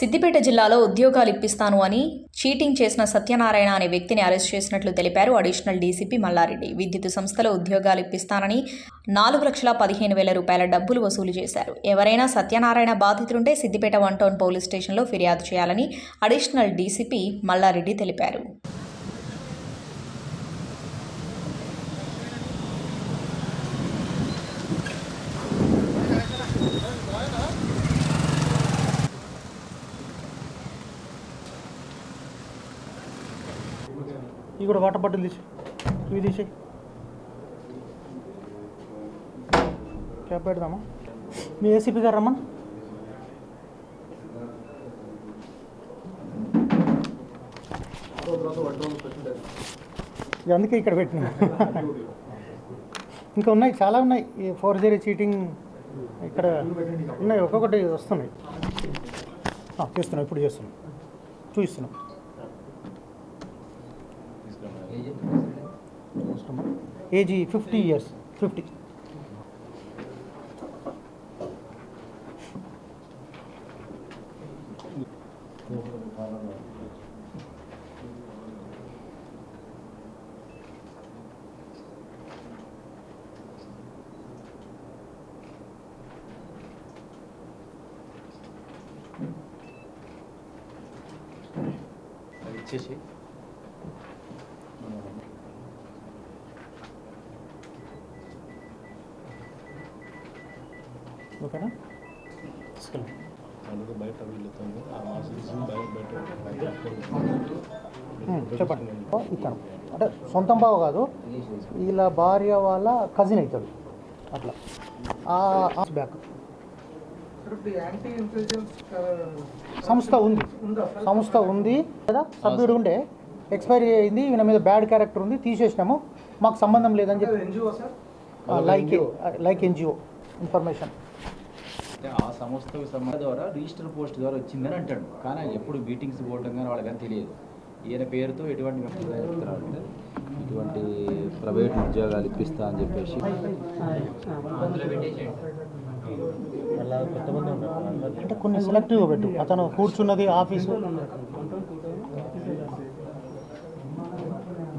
సిద్దిపేట జిల్లాలో ఉద్యోగాలు ఇప్పిస్తాను అని చీటింగ్ చేసిన సత్యనారాయణ అనే వ్యక్తిని అరెస్ట్ చేసినట్లు తెలిపారు అడిషనల్ డీసీపీ మల్లారెడ్డి. విద్యుత్ సంస్థలో ఉద్యోగాలు ఇప్పిస్తానని నాలుగు లక్షల పదిహేను వేల రూపాయల డబ్బులు వసూలు చేశారు. ఎవరైనా సత్యనారాయణ బాధితులుంటే సిద్దిపేట వన్ టౌన్ పోలీస్ స్టేషన్లో ఫిర్యాదు చేయాలని అడిషనల్ డీసీపీ మల్లారెడ్డి తెలిపారు. ఇవి కూడా వాటర్ బాటిల్ తీసి ఇవి తీసి క్యాప్ పెడదామా? మీ ఏసీపీ గారు రమ్మని. ఇది అందుకే ఇక్కడ పెట్టినా. ఇంకా ఉన్నాయి చాలా ఉన్నాయి. ఈ ఫోర్ జీరో చీటింగ్ ఇక్కడ ఉన్నాయి ఒక్కొక్కటి వస్తున్నాయి. ఆ, చేస్తున్నాం ఇప్పుడు చేస్తున్నాం. చూపిస్తున్నాం. ఏజీ ఫిఫ్టీ ఇయర్స్ ఫిఫ్టీ అది ఇచ్చేసి ఓకేనా? చెప్పండి. ఇతను. అంటే సొంతం బావ కాదు. వీళ్ళ భార్య వాళ్ళ కజిన్ అవుతాడు. అట్లా. ఆ బ్యాక్ సంస్థ ఉంది. సంస్థ ఉంది. కదా? సభ్యుడు ఉండే. ఎక్స్పైరీ అయింది ఈయన మీద బ్యాడ్ క్యారెక్టర్ ఉంది తీసేసినాము. మాకు సంబంధం లేదని చెప్పి లైక్ లైక్ ఎన్జిఓ ఇన్ఫర్మేషన్. ఆ సంస్థకు సంబంధం ద్వారా రిజిస్టర్ పోస్ట్ ద్వారా వచ్చిందని అంటాడు. కానీ ఎప్పుడు మీటింగ్స్ పోవటం కానీ వాళ్ళకని తెలియదు. ఈయన పేరుతో ఎటువంటి ఇటువంటి ప్రైవేట్ ఉద్యోగాలు ఇప్పిస్తా అని చెప్పేసి. అంటే కొన్ని సెలెక్టివ్గా పెట్టు. అతను కూర్చున్నది office.